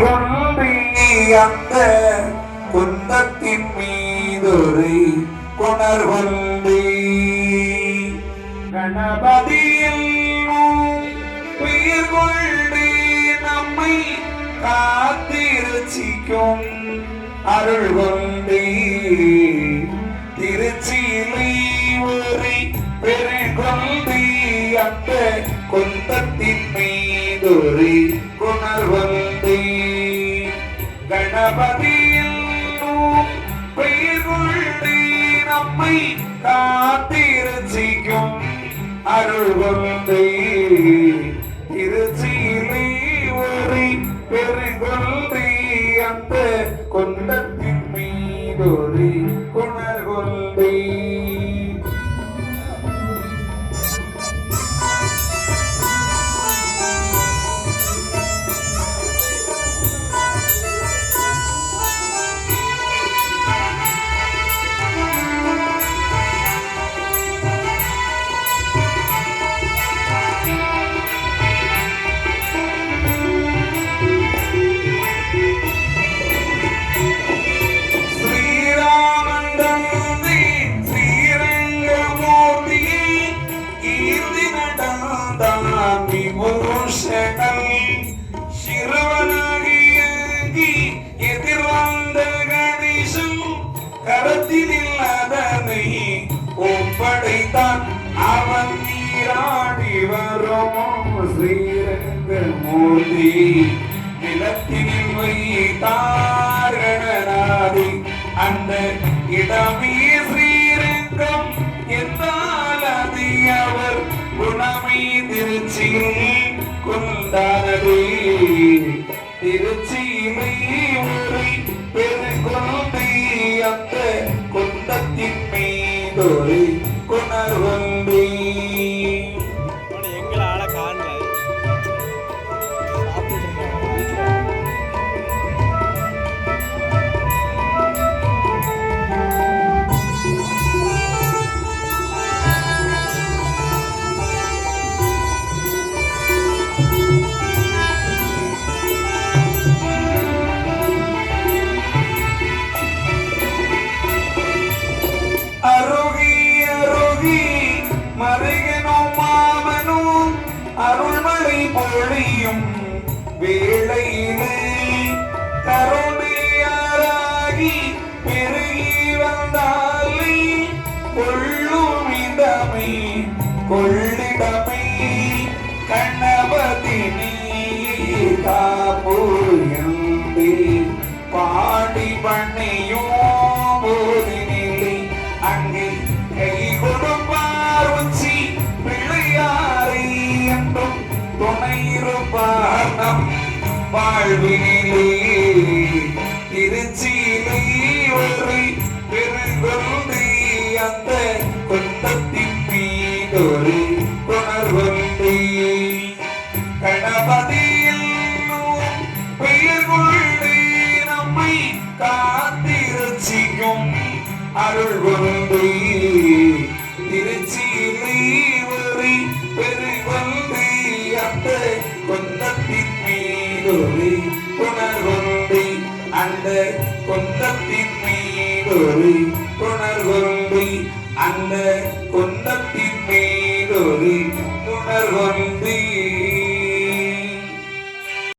கொண்டே அந்த குந்தத்தின் மீதொரு குணர் கொண்டே கணபதியில் உயிர் கொண்டே நம்மை காத்திருச்சிக்கும் அருள் கொண்டே திருச்சியிலை ஒரு பெருங்கொண்டே அந்த குந்தத்தின் மீதொரு கணபதியில் பெயர் நம்மை காத்திருச்சிக்கும் அருள் கொண்டே. திருச்சியிலே ஒரு பெருகொள்ளி அந்த கொண்ட ஸ்ரீரங்கமூர்த்தி நிலத்தில் வைத்தாரணனாதி அந்த இடமே ஸ்ரீரங்கம் என்றால் அது அவர் குணமே திருச்சியில் கொண்டானதே. திருச்சியிலே ஒரு பெருங்கொண்டை அந்த குந்தத்தின் மீதொரு குணர்வந்தே. வேளையிலே கருணையாராகி பெருகி வந்தாலே கொள்ளும் இடமே கொள்ளிடமே. கண்ணபதி நீ காப்போயந்தே பாடி பண்ணியும் வாழ்வினிலே திருச்சியிலே ஒரு பெருங்கொண்டு அந்த குந்தத்தின் மீதொரு குணர்வந்தே கணபதியில் பெயர் கொள்ளே நம்மை காத்திருச்சியும் அருள் கொண்டு மீதொரு புணர்கொண்டு அந்த கொந்தத்தின் மீதொரு புணர்கொண்டு அந்த கொந்தத்தின் மீதொரு புணர்கொண்டு